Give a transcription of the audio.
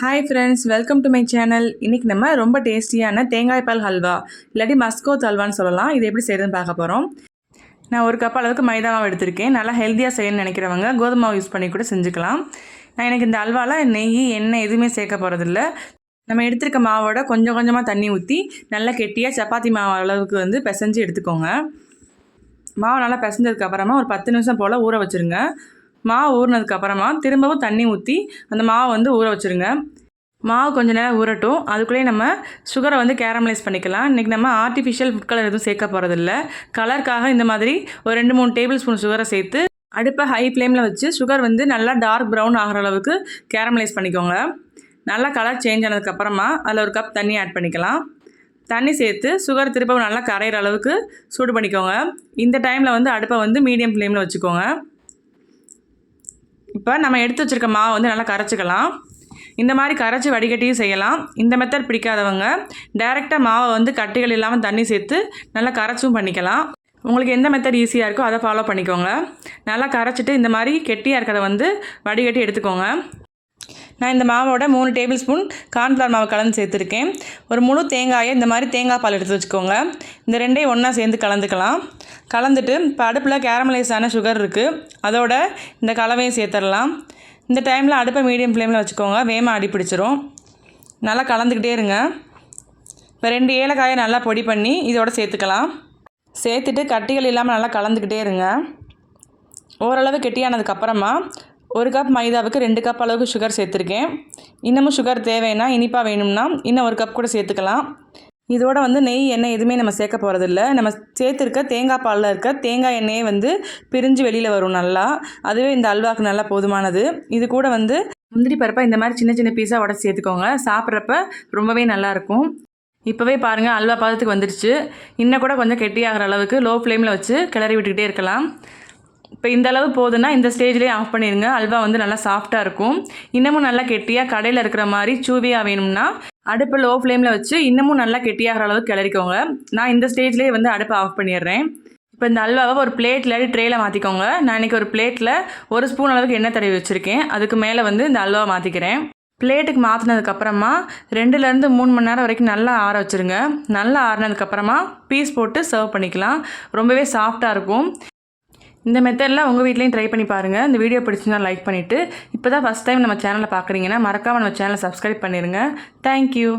Hi friends welcome to my channel இன்றைக்கி நம்ம ரொம்ப டேஸ்டியான தேங்காய் பால் ஹல்வா இல்லாட்டி மஸ்கோத் ஹல்வான்னு சொல்லலாம். இது எப்படி செய்யுதுன்னு பார்க்க போகிறோம் நான் ஒரு கப் அளவுக்கு மைதா மாவு எடுத்திருக்கேன். நல்லா ஹெல்த்தியாக செய்யணும்னு நினைக்கிறவங்க கோதுமை மாவு யூஸ் பண்ணி கூட செஞ்சுக்கலாம். நான் எனக்கு இந்த அல்வாவில் நெய் எண்ணெய் எதுவுமே சேர்க்க போகிறதில்ல நம்ம எடுத்திருக்க மாவோட கொஞ்சம் கொஞ்சமாக தண்ணி ஊற்றி நல்லா கெட்டியாக சப்பாத்தி மாவு அளவுக்கு வந்து பிசைஞ்சு எடுத்துக்கோங்க. மாவு நல்லா பிசைஞ்சதுக்கு அப்புறமா ஒரு பத்து நிமிஷம் போல் ஊற வச்சுருங்க. மாவு ஊறினதுக்கப்புறமா திரும்பவும் தண்ணி ஊற்றி அந்த மாவை வந்து ஊற வச்சுருங்க. மாவு கொஞ்சம் நேரம் ஊறட்டும். அதுக்குள்ளேயே நம்ம சுகரை வந்து கேரமலைஸ் பண்ணிக்கலாம். இன்றைக்கி நம்ம ஆர்டிஃபிஷியல் ஃபுட் கலர் எதுவும் சேர்க்க போகிறதில்ல கலருக்காக இந்த மாதிரி ஒரு ரெண்டு மூணு டேபிள் ஸ்பூன் சுகரை சேர்த்து அடுப்பை ஹை ஃப்ளேமில் வச்சு சுகர் வந்து நல்லா டார்க் ப்ரௌன் ஆகிற அளவுக்கு கேரமலைஸ் பண்ணிக்கோங்க. நல்லா கலர் சேஞ்ச் ஆனதுக்கப்புறமா அதில் ஒரு கப் தண்ணி ஆட் பண்ணிக்கலாம். தண்ணி சேர்த்து சுகர் திருப்பவும் நல்லா கரையிற அளவுக்கு சூடு பண்ணிக்கோங்க. இந்த டைமில் வந்து அடுப்பை வந்து மீடியம் ஃப்ளேமில் வச்சுக்கோங்க. இப்போ நம்ம எடுத்து வச்சுருக்க மாவை வந்து நல்லா கரைச்சிக்கலாம். இந்த மாதிரி கரைச்சி வடிகட்டியும் செய்யலாம். இந்த மெத்தட் பிடிக்காதவங்க டைரெக்டாக மாவை வந்து கட்டிகள் இல்லாமல் தண்ணி சேர்த்து நல்லா கரைச்சும் பண்ணிக்கலாம். உங்களுக்கு எந்த மெத்தட் ஈஸியாக இருக்கோ அதை ஃபாலோ பண்ணிக்கோங்க. நல்லா கரைச்சிட்டு இந்த மாதிரி கெட்டியாக இருக்கிறத வந்து வடிகட்டி எடுத்துக்கோங்க. நான் இந்த மாவோட மூணு டேபிள் ஸ்பூன் கார்ன்ஃப்ளவர் மாவு கலந்து சேர்த்துருக்கேன். ஒரு முழு தேங்காயை இந்த மாதிரி தேங்காய் பால் எடுத்து வச்சுக்கோங்க. இந்த ரெண்டையும் ஒன்றா சேர்ந்து கலந்துக்கலாம். கலந்துட்டு இப்போ அடுப்பில் கேரமலைஸ் ஆன சுகர் இருக்குது அதோட இந்த கலவையும் சேர்த்துடலாம். இந்த டைமில் அடுப்பை மீடியம் ஃப்ளேமில் வச்சுக்கோங்க. வேகமாக அடி பிடிச்சிரும். நல்லா கலந்துக்கிட்டே இருங்க. இப்போ ரெண்டு ஏலக்காயை நல்லா பொடி பண்ணி இதோட சேர்த்துக்கலாம். சேர்த்துட்டு கட்டிகள் இல்லாமல் நல்லா கலந்துக்கிட்டே இருங்க. ஓரளவு கெட்டியானதுக்கப்புறமா ஒரு கப் மைதாவுக்கு ரெண்டு கப் அளவுக்கு சுகர் சேர்த்துருக்கேன். இன்னமும் சுகர் தேவைன்னா இனிப்பாக வேணும்னா இன்னும் ஒரு கப் கூட சேர்த்துக்கலாம். இதோட வந்து நெய் எண்ணெய் எதுவுமே நம்ம சேர்க்க போகிறதில்ல நம்ம சேர்த்துருக்க தேங்காய் பாலில் இருக்க தேங்காய் எண்ணெயே வந்து பிரிஞ்சு வெளியில் வரும் நல்லா. அதுவே இந்த அல்வாக்கு நல்லா போதுமானது. இது கூட வந்து முந்திரி பருப்பை இந்த மாதிரி சின்ன சின்ன பீஸாக உடச்சி சேர்த்துக்கோங்க. சாப்பிட்றப்ப ரொம்பவே நல்லாயிருக்கும் இப்போவே பாருங்கள் அல்வா பாதத்துக்கு வந்துடுச்சு. இன்னும் கூட கொஞ்சம் கெட்டியாகிற அளவுக்கு லோ ஃப்ளேமில் வச்சு கிளறி விட்டுக்கிட்டே இருக்கலாம். இப்போ இந்த அளவு போதுன்னா இந்த ஸ்டேஜ்லேயே ஆஃப் பண்ணிடுங்க அல்வா வந்து நல்லா சாஃப்டாக இருக்கும். இன்னமும் நல்லா கெட்டியாக கடையில் இருக்கிற மாதிரி சூவியாக வேணும்னா அடுப்பை லோ ஃப்ளேமில் வச்சு இன்னமும் நல்லா கெட்டியாகிற அளவுக்கு கிளறிக்கோங்க. நான் இந்த ஸ்டேஜ்லேயே வந்து அடுப்பை ஆஃப் பண்ணிடுறேன். இப்போ இந்த அல்வாவை ஒரு பிளேட்டில் ட்ரேயில் மாற்றிக்கோங்க நான் இன்றைக்கி ஒரு பிளேட்டில் ஒரு ஸ்பூன் அளவுக்கு எண்ணெய் தடவி வச்சுருக்கேன். அதுக்கு மேலே வந்து இந்த அல்வாவை மாற்றிக்கிறேன் பிளேட்டுக்கு மாற்றினதுக்கப்புறமா ரெண்டுலேருந்து மூணு மணி நேரம் வரைக்கும் நல்லா ஆற வச்சுருங்க. நல்லா ஆறினதுக்கப்புறமா பீஸ் போட்டு சர்வ் பண்ணிக்கலாம். ரொம்பவே சாஃப்டாக இருக்கும். இந்த மெத்தடில் உங்கள் வீட்லேயும் ட்ரை பண்ணி பாருங்கள் இந்த வீடியோ பிடிச்சிருந்தா லைக் பண்ணிவிட்டு இப்போ தான் ஃபஸ்ட் டைம் நம்ம சேனலை பார்க்குறீங்கன்னா மறக்காமல் நம்ம சேனலை சப்ஸ்கிரைப் பண்ணிடுங்க தேங்க்யூ